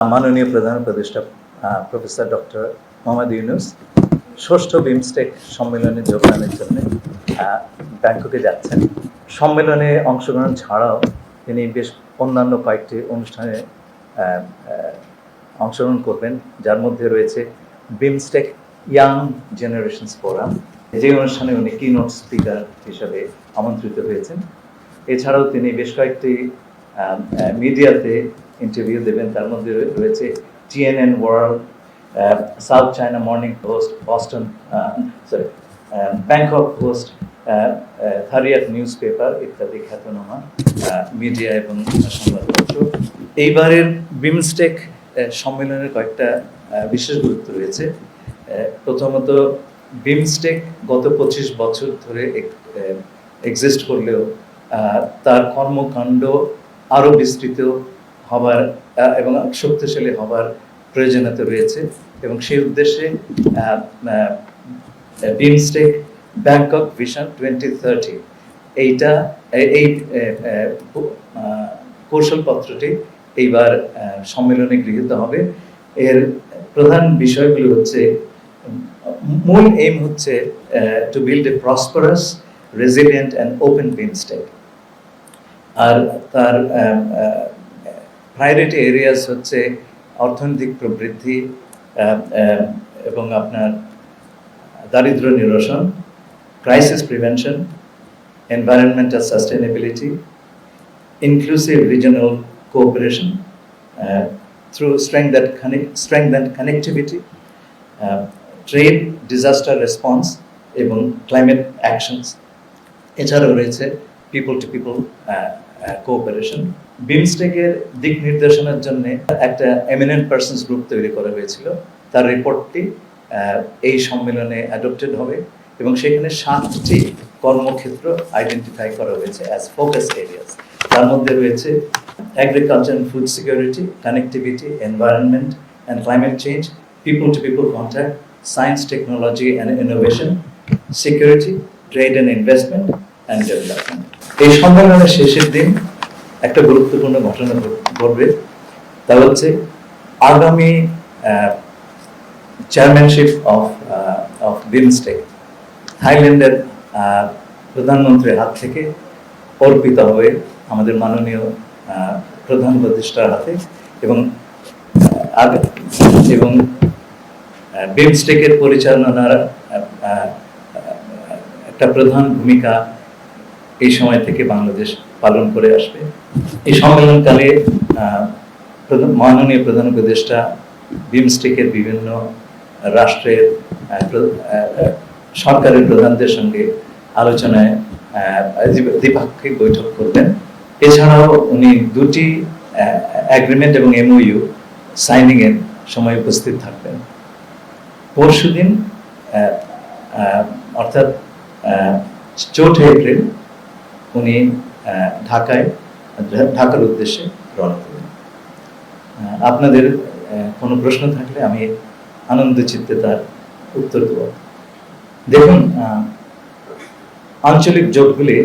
মাননীয় প্রধান উপদেষ্টা প্রফেসর ডক্টর মোহাম্মদ ইউনুস, ষষ্ঠ বিমস্টেক সম্মেলনে যোগদানের জন্য ব্যাংককে যাচ্ছেন। সম্মেলনে অংশগ্রহণ ছাড়াও তিনি বেশ অন্যান্য কয়েকটি অনুষ্ঠানে অংশগ্রহণ করবেন, যার মধ্যে রয়েছে বিমস্টেক ইয়াং জেনারেশনস ফোরাম। যে অনুষ্ঠানে উনি কি কিনোট স্পিকার হিসাবে আমন্ত্রিত হয়েছেন। এছাড়াও তিনি বেশ কয়েকটি মিডিয়াতে ইন্টারভিউ দেবেন, তার মধ্যে রয়ে- রয়েছে TNN world South China Morning Post Boston sorry Bangkok Post Thairath newspaper ইত্যাদি খ্যাতনামা মিডিয়া এবং সংবাদপত্র এইবারের বিমস্টেক সম্মেলনের কয়েকটা বিশেষ গুরুত্ব রয়েছে। প্রথমত বিমস্টেক গত পঁচিশ বছর ধরে এক্সিস্ট করলেও তার কর্মকাণ্ড আরও বিস্তৃত হবার এবং শক্তিশালী হবার প্রয়োজনীয়তা রয়েছে এবং সেই উদ্দেশ্যে BIMSTEC Bangkok vision twenty thirty এইটা এই কৌশলপত্রটি এইবার সম্মেলনে গৃহীত হবে। এর প্রধান বিষয়গুলো হচ্ছে, মূল এইম হচ্ছে to build a prosperous resilient and open BIMSTEC আর তার প্রায়োরিটি এরিয়াস হচ্ছে অর্থনৈতিক প্রবৃদ্ধি এবং আপনার দারিদ্র নিরসন crisis prevention environmental sustainability inclusive regional cooperation through strength that strength that connectivity trade disaster response এবং ক্লাইমেট অ্যাকশনস এছাড়াও রয়েছে পিপল টু পিপল কোঅপারেশন বিমস্টেকের দিক নির্দেশনার জন্য একটা এমিনেন্ট পার্সনস গ্রুপ তৈরি করা হয়েছিল। তার রিপোর্টটি এই সম্মেলনে অ্যাডপ্টেড হবে এবং সেখানে সাতটি কর্মক্ষেত্র আইডেন্টিফাই করা হয়েছে অ্যাজ ফোকাস এরিয়াস তার মধ্যে রয়েছে agriculture and food security connectivity environment and climate change people to people contact science technology and innovation security trade and investment and development এই সম্মেলনের শেষের দিন একটা গুরুত্বপূর্ণ ঘটনা ঘট- ঘটবে। তা হচ্ছে আগামী চেয়ারম্যানশিপ অফ অফ বিমস্টেক থাইল্যান্ডের প্রধানমন্ত্রীর হাত থেকে অর্পিত হবে আমাদের মাননীয় প্রধান প্রতিষ্ঠার হাতে এবং এবং বিমস্টেকের পরিচালনার একটা প্রধান ভূমিকা এই সময় থেকে বাংলাদেশ পালন করে আসবে। এই সম্মেলনকালে মাননীয় প্রধান উপদেষ্টা বিমস্টেকের বিভিন্ন রাষ্ট্রের সরকারের প্রধানদের সঙ্গে আলোচনায় দ্বিপাক্ষিক বৈঠক করবেন। এছাড়াও উনি দুটি অ্যাগ্রিমেন্ট এবং এমওইউ সাইনিং এর সময় উপস্থিত থাকবেন। পরশুদিন আহ, আহ, অর্থাৎ চৌঠা এপ্রিল উনি ঢাকায় ঢাকার উদ্দেশ্যে রওনা করবেন আপনাদের কোনো প্রশ্ন থাকলে আমি আনন্দ চিত্তে তার উত্তর দেব। দেখুন আঞ্চলিক জোটগুলি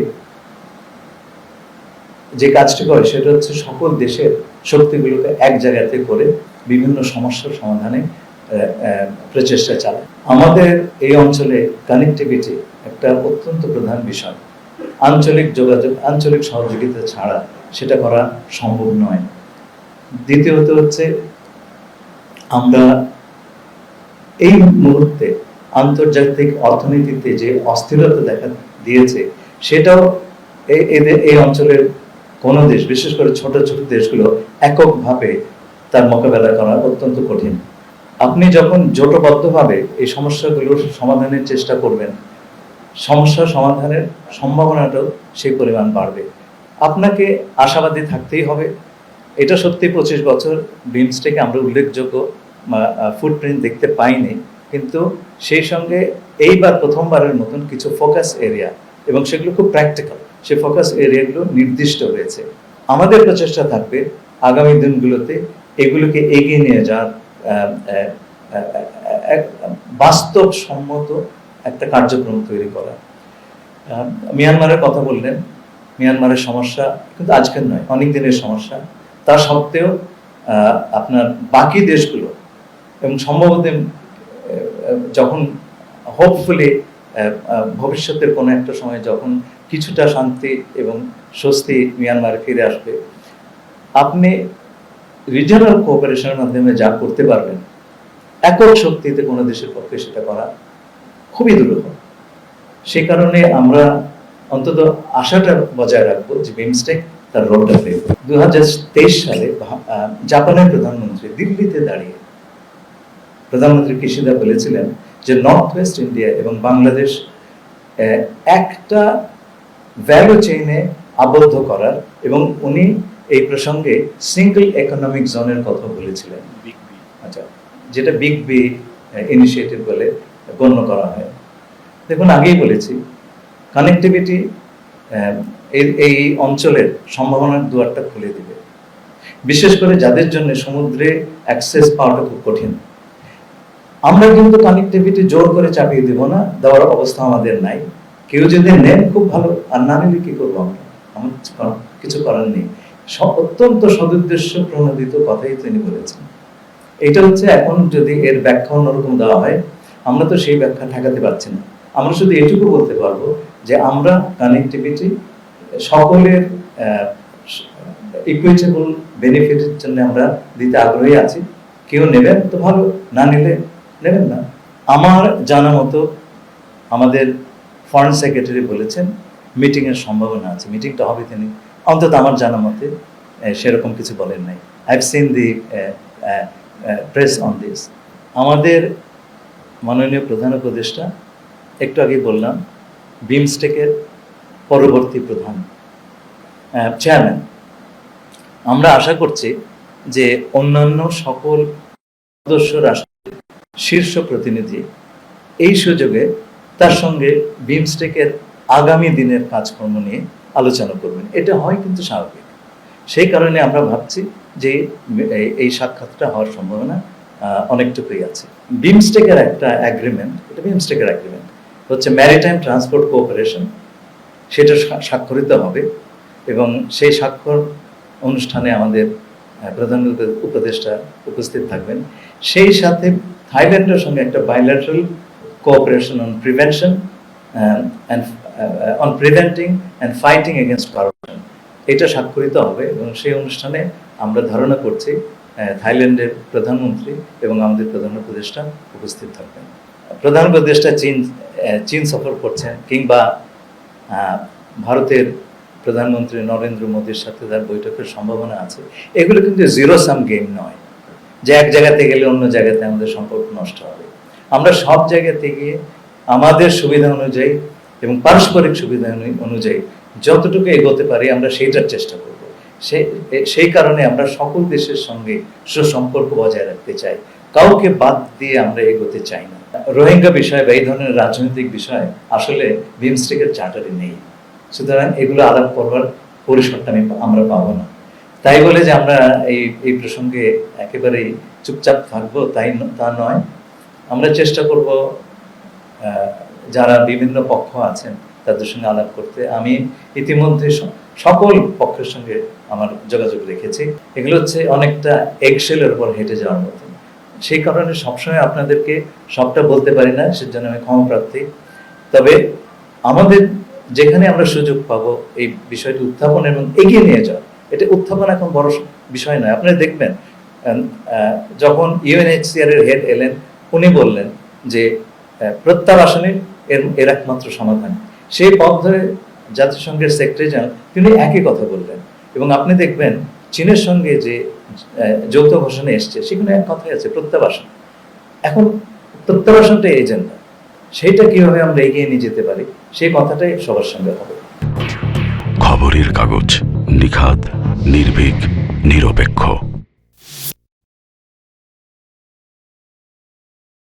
যে কাজটি করে, সেটা হচ্ছে সকল দেশের শক্তিগুলোকে এক জায়গাতে করে বিভিন্ন সমস্যার সমাধানে প্রচেষ্টা চালায়। আমাদের এই অঞ্চলে কানেক্টিভিটি একটা অত্যন্ত প্রধান বিষয়। আঞ্চলিক যোগাযোগ, আঞ্চলিক সহযোগিতা ছাড়া সেটা করা সম্ভব নয়। দ্বিতীয়ত হচ্ছে, আমরা এই মুহূর্তে আন্তর্জাতিক অর্থনীতিতে যে অস্থিরতা দেখা দিয়েছে, সেটাও এদের এই অঞ্চলের কোনো দেশ, বিশেষ করে ছোট ছোট দেশগুলো এককভাবে তার মোকাবেলা করা অত্যন্ত কঠিন। আপনি যখন জোটবদ্ধভাবে এই সমস্যাগুলোর সমাধানের চেষ্টা করবেন, সমস্যা সমাধানের সম্ভাবনাটাও সেই পরিমাণ বাড়বে। আপনাকে আশাবাদী থাকতেই হবে। এটা সত্যি পঁচিশ বছর বিমস্টেকে আমরা উল্লেখযোগ্য ফুটপ্রিন্ট দেখতে পাইনি। কিন্তু সেই সঙ্গে এইবার প্রথমবারের মতন কিছু ফোকাস এরিয়া এবং সেগুলো খুব প্র্যাকটিক্যাল সে ফোকাস এরিয়াগুলো নির্দিষ্ট হয়েছে আমাদের প্রচেষ্টা থাকবে আগামী দিনগুলোতে এগুলোকে এগিয়ে নিয়ে যাওয়ার বাস্তবসম্মত একটা কার্যক্রম তৈরি করা। মিয়ানমারের কথা বললেন। মিয়ানমারের সমস্যা কিন্তু আজকের নয়, অনেক দিনের সমস্যা। তা সত্ত্বেও আপনার বাকি দেশগুলো এবং সম্ভবত যখন হোপফুলি ভবিষ্যতের কোনো একটা সময় যখন কিছুটা শান্তি এবং স্বস্তি মিয়ানমারে ফিরে আসবে, আপনি রিজিয়নাল কোঅপারেশনের মাধ্যমে যা করতে পারবেন, একক শক্তিতে কোনো দেশের পক্ষে সেটা করা খুবই দুরূহ সে কারণে আমরা অন্তত আশাটা বজায় রাখব যে বিমস্টেক তার রোলটা প্লে দু সালে জাপানের প্রধানমন্ত্রী দিল্লিতে দাঁড়িয়ে প্রধানমন্ত্রী কিশিদা বলেছিলেন যে নর্থ ওয়েস্ট ইন্ডিয়া এবং বাংলাদেশ একটা ভ্যালু চেইনে আবদ্ধ করার এবং উনি এই প্রসঙ্গে সিঙ্গল ইকোনমিক জোনের কথা বলেছিলেন। আচ্ছা যেটা বিগ বি ইনিশিয়েটিভ বলে গণ্য করা হয়। দেখুন আগেই বলেছি কানেক্টিভিটি এই অঞ্চলের সম্ভাবনার দুয়ারটা খুলে দিবে। বিশেষ করে যাদের জন্য সমুদ্রে অ্যাক্সেস পাওয়াটা খুব কঠিন। আমরা কিন্তু কানেক্টিভিটি জোর করে চাপিয়ে দেব না, দেওয়ার অবস্থা আমাদের নাই। কেউ যদি নেন, খুব ভালো। আর না নিলে কি করব আমরা? আমার কিছু করার- নেই। অত্যন্ত সদুদ্দেশ্য প্রণোদিত কথাই তিনি বলেছেন। এটা হচ্ছে এখন যদি এর ব্যাখ্যা অন্যরকম দেওয়া হয়, আমরা তো সেই ব্যাখ্যা ঠেকাতে পারছি না। আমরা শুধু এটুকু বলতে পারব যে আমরা কানেক্টিভিটি সকলের ইকুইটেবল বেনিফিটের জন্য আমরা দিতে আগ্রহী আছি। কেউ নেবেন তো ভালো, না নিলে নেবেন না। আমার জানা মতো আমাদের ফরেন সেক্রেটারি বলেছেন মিটিংয়ের সম্ভাবনা আছে মিটিংটা হবে তিনি। অন্তত আমার জানা মতে সেরকম কিছু বলেন নাই। I seen the press on this আমাদের মাননীয় প্রধান উপদেষ্টা, একটু আগে বললাম বিমস্টেকের পরবর্তী প্রধান চেয়ারম্যান আমরা আশা করছি যে অন্যান্য সকল সদস্য রাষ্ট্রের শীর্ষ প্রতিনিধি এই সুযোগে তার সঙ্গে বিমস্টেকের আগামী দিনের কাজকর্ম নিয়ে আলোচনা করবেন। এটা হয় কিন্তু স্বাভাবিক। সেই কারণে আমরা ভাবছি যে এই- সাক্ষাৎটা হওয়ার সম্ভাবনা অনেকটুকুই আছে। বিমস্টেকের একটা অ্যাগ্রিমেন্ট এটা বিমস্টেকের অ্যাগ্রিমেন্ট হচ্ছে ম্যারিটাইম ট্রান্সপোর্ট কোঅপারেশন সেটা স্বা- স্বাক্ষরিত হবে এবং সেই স্বাক্ষর অনুষ্ঠানে আমাদের প্রধান উপদেষ্টা উপস্থিত থাকবেন। সেই সাথে থাইল্যান্ডের সঙ্গে একটা bilateral cooperation on prevention and on preventing and fighting against corruption এটা স্বাক্ষরিত হবে এবং সেই অনুষ্ঠানে আমরা ধারণা করছি থাইল্যান্ডের প্রধানমন্ত্রী এবং আমাদের প্রধান উপদেষ্টা উপস্থিত থাকবেন। প্রধান উপদেষ্টা চীন চীন সফর করছেন কিংবা ভারতের প্রধানমন্ত্রী নরেন্দ্র মোদীর সাথে তার বৈঠকের সম্ভাবনা আছে। এগুলো কিন্তু জিরো সাম গেম নয় যে এক জায়গাতে গেলে অন্য জায়গাতে আমাদের সম্পর্ক নষ্ট হবে। আমরা সব জায়গাতে গিয়ে আমাদের সুবিধা অনুযায়ী এবং পারস্পরিক সুবিধা অনুযায়ী যতটুকু এগোতে পারি আমরা সেইটার চেষ্টা করব। সেই কারণে আমরা সকল দেশের সঙ্গে সুসম্পর্ক বজায় রাখতে চাই। কাউকে বাদ দিয়ে আমরা এগোতে চাই না। রোহিঙ্গা বিষয় বা এই ধরনের রাজনৈতিক বিষয় আসলে বিমস্টেকের চার্টারে নেই। সুতরাং এগুলো আলাপ করবার পরিসরটা আমি আমরা পাবো না। তাই বলে যে আমরা এই এই প্রসঙ্গে একেবারেই চুপচাপ থাকব, তাই তা নয়। আমরা চেষ্টা করব যারা বিভিন্ন পক্ষ আছেন তাদের সঙ্গে আলাপ করতে। আমি ইতিমধ্যে সকল পক্ষের সঙ্গে আমার যোগাযোগ রেখেছি। এগুলো হচ্ছে অনেকটা এক্সেলের উপর হেঁটে যাওয়ার মতো। সেই কারণে সবসময় আপনাদেরকে সবটা বলতে পারি না, সেজন্য আমি ক্ষমা প্রার্থী। তবে আমাদের যেখানে আমরা সুযোগ পাবো এই বিষয়টি উত্থাপন এবং এগিয়ে নিয়ে যাওয়া এটা উত্থাপন এখন বড় বিষয় নয়। আপনি দেখবেন যখন ইউএনএইচসিআর এর হেড এলেন, উনি বললেন যে প্রত্যাবাসনের এর এর একমাত্র সমাধান। সেই পথ ধরে জাতিসংঘের সেক্রেটারি জেনারেল তিনি একই কথা বললেন। এবং আপনি দেখবেন চীনের সঙ্গে যে যৌথ ঘোষণা এসছে, সেখানে এক কথাই আছে, প্রত্যাবাসন। এখন প্রত্যাবাসনটা এজেন্ডা সেইটা কীভাবে আমরা এগিয়ে নিয়ে যেতে পারি, সেই কথাটাই সবার সঙ্গে হবে। খবরের কাগজ, নিখাদ, নির্ভীক, নিরপেক্ষ।